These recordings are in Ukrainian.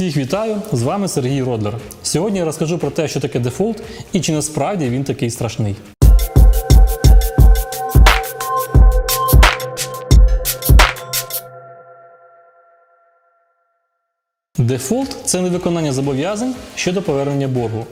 Всіх вітаю! З вами Сергій Родлер. Сьогодні я розкажу про те, що таке дефолт і чи насправді він такий страшний. Дефолт це невиконання зобов'язань щодо повернення боргу.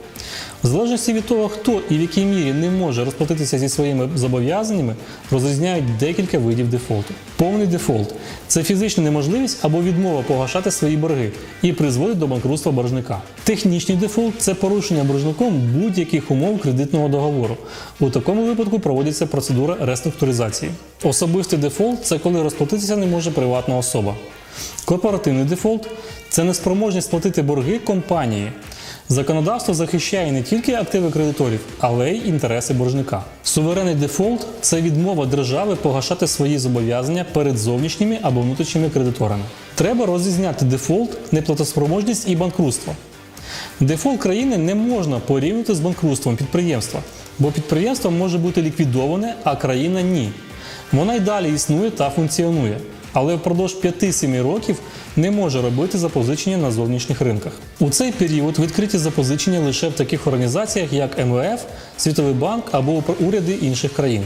В залежності від того, хто і в якій мірі не може розплатитися зі своїми зобов'язаннями, розрізняють декілька видів дефолту. Повний дефолт це фізична неможливість або відмова погашати свої борги і призводить до банкрутства боржника. Технічний дефолт це порушення боржником будь-яких умов кредитного договору. У такому випадку проводиться процедура реструктуризації. Особистий дефолт це коли розплатитися не може приватна особа. Корпоративний дефолт це неспроможність сплатити борги компанії. Законодавство захищає не тільки активи кредиторів, але й інтереси боржника. Суверенний дефолт це відмова держави погашати свої зобов'язання перед зовнішніми або внутрішніми кредиторами. Треба розрізняти дефолт, неплатоспроможність і банкрутство. Дефолт країни не можна порівняти з банкрутством підприємства, бо підприємство може бути ліквідоване, а країна ні. Вона й далі існує та функціонує, але впродовж 5-7 років не може робити запозичення на зовнішніх ринках. У цей період відкриті запозичення лише в таких організаціях, як МВФ, Світовий банк або уряди інших країн.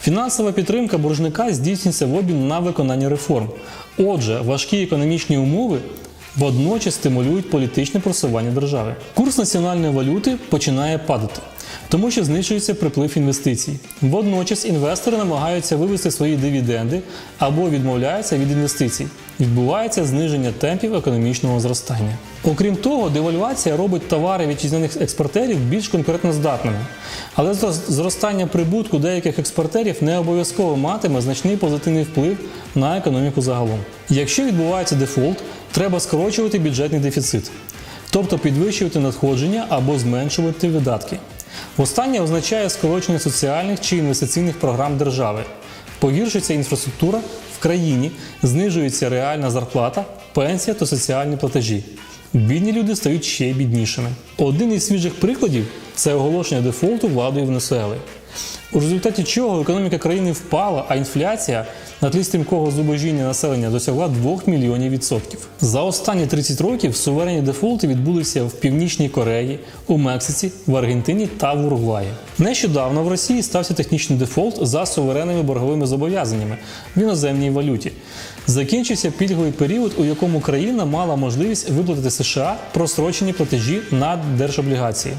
Фінансова підтримка боржника здійснюється в обмін на виконання реформ. Отже, важкі економічні умови водночас стимулюють політичне просування держави. Курс національної валюти починає падати, тому що знищується приплив інвестицій. Водночас інвестори намагаються вивести свої дивіденди або відмовляються від інвестицій. Відбувається зниження темпів економічного зростання. Окрім того, девальвація робить товари вітчизняних експортерів більш конкурентноздатними. Але зростання прибутку деяких експортерів не обов'язково матиме значний позитивний вплив на економіку загалом. Якщо відбувається дефолт, треба скорочувати бюджетний дефіцит, тобто підвищувати надходження або зменшувати видатки. Останнє означає скорочення соціальних чи інвестиційних програм держави. Погіршується інфраструктура в країні, знижується реальна зарплата, пенсія та соціальні платежі. Бідні люди стають ще біднішими. Один із свіжих прикладів це оголошення дефолту владою Венесуели. У результаті чого економіка країни впала, а інфляція на тлі стрімкого зубожіння населення досягла 2 мільйонів відсотків. За останні 30 років суверенні дефолти відбулися в Північній Кореї, у Мексиці, в Аргентині та в Уругваї. Нещодавно в Росії стався технічний дефолт за суверенними борговими зобов'язаннями в іноземній валюті. Закінчився пільговий період, у якому країна мала можливість виплатити США просрочені платежі на держоблігації.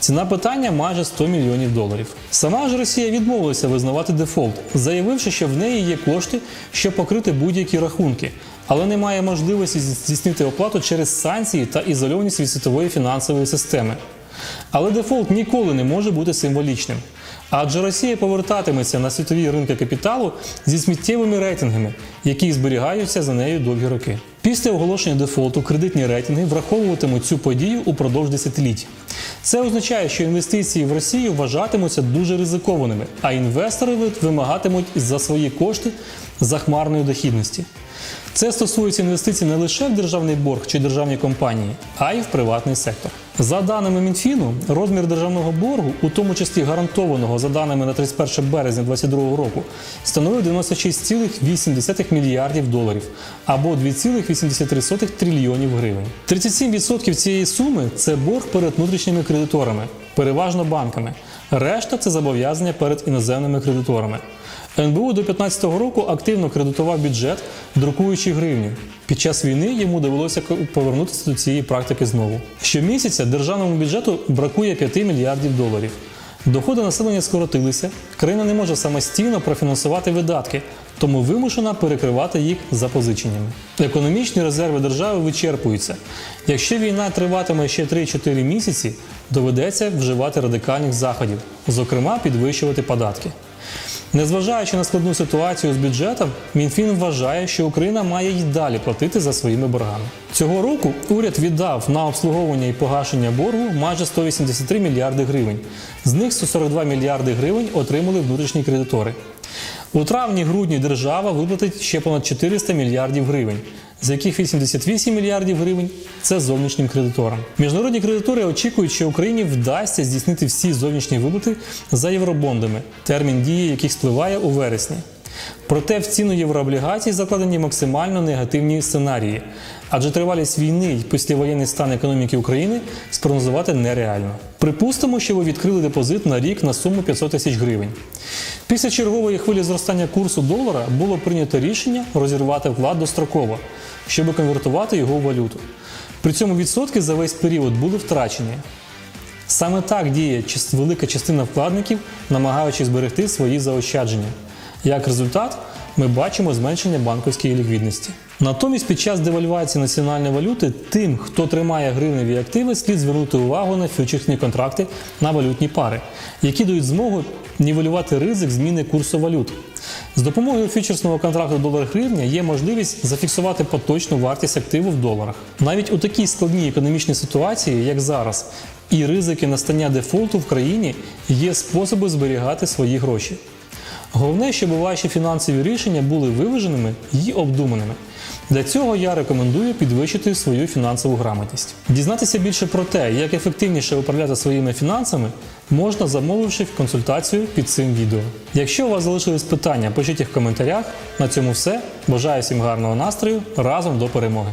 Ціна питання майже 100 мільйонів доларів. Сама ж Росія відмовилася визнавати дефолт, заявивши, що в неї є кошти, щоб покрити будь-які рахунки, але не має можливості здійснити оплату через санкції та ізольованість від світової фінансової системи. Але дефолт ніколи не може бути символічним. Адже Росія повертатиметься на світові ринки капіталу зі сміттєвими рейтингами, які зберігаються за нею довгі роки. Після оголошення дефолту кредитні рейтинги враховуватимуть цю подію упродовж десятиліть. Це означає, що інвестиції в Росію вважатимуться дуже ризикованими, а інвестори вимагатимуть за свої кошти захмарної дохідності. Це стосується інвестицій не лише в державний борг чи державні компанії, а й в приватний сектор. За даними Мінфіну, розмір державного боргу, у тому числі гарантованого за даними на 31 березня 2022 року, становив 96,8 мільярдів доларів або 2,83 трильйонів гривень. 37% цієї суми це борг перед внутрішніми кредиторами, переважно банками. Решта це зобов'язання перед іноземними кредиторами. НБУ до 2015 року активно кредитував бюджет, друкуючи гривню. Під час війни йому довелося повернутися до цієї практики знову. Щомісяця державному бюджету бракує 5 мільярдів доларів. Доходи населення скоротилися, країна не може самостійно профінансувати видатки, тому вимушена перекривати їх запозиченнями. Економічні резерви держави вичерпуються. Якщо війна триватиме ще 3-4 місяці, доведеться вживати радикальних заходів, зокрема підвищувати податки. Незважаючи на складну ситуацію з бюджетом, Мінфін вважає, що Україна має й далі платити за своїми боргами. Цього року уряд віддав на обслуговування і погашення боргу майже 183 мільярди гривень. З них 142 мільярди гривень отримали внутрішні кредитори. У травні-грудні держава виплатить ще понад 400 мільярдів гривень, з яких 88 мільярдів гривень це зовнішнім кредиторам. Міжнародні кредитори очікують, що Україні вдасться здійснити всі зовнішні виплати за євробондами, термін дії яких спливає у вересні. Проте в ціну єврооблігацій закладені максимально негативні сценарії, адже тривалість війни і післявоєнний стан економіки України спрогнозувати нереально. Припустимо, що ви відкрили депозит на рік на суму 500 тисяч гривень. Після чергової хвилі зростання курсу долара було прийнято рішення розірвати вклад достроково, щоб конвертувати його в валюту. При цьому відсотки за весь період були втрачені. Саме так діє велика частина вкладників, намагаючись зберегти свої заощадження. Як результат, ми бачимо зменшення банківської ліквідності. Натомість, під час девальвації національної валюти, тим, хто тримає гривневі активи, слід звернути увагу на фьючерсні контракти на валютні пари, які дають змогу нівелювати ризик зміни курсу валют. З допомогою фьючерсного контракту долар-гривня є можливість зафіксувати поточну вартість активу в доларах. Навіть у такій складній економічній ситуації, як зараз, і ризики настання дефолту в країні є способи зберігати свої гроші. Головне, щоб ваші фінансові рішення були виваженими і обдуманими. Для цього я рекомендую підвищити свою фінансову грамотність. Дізнатися більше про те, як ефективніше управляти своїми фінансами, можна замовивши консультацію під цим відео. Якщо у вас залишились питання, пишіть їх в коментарях. На цьому все. Бажаю всім гарного настрою разом до перемоги!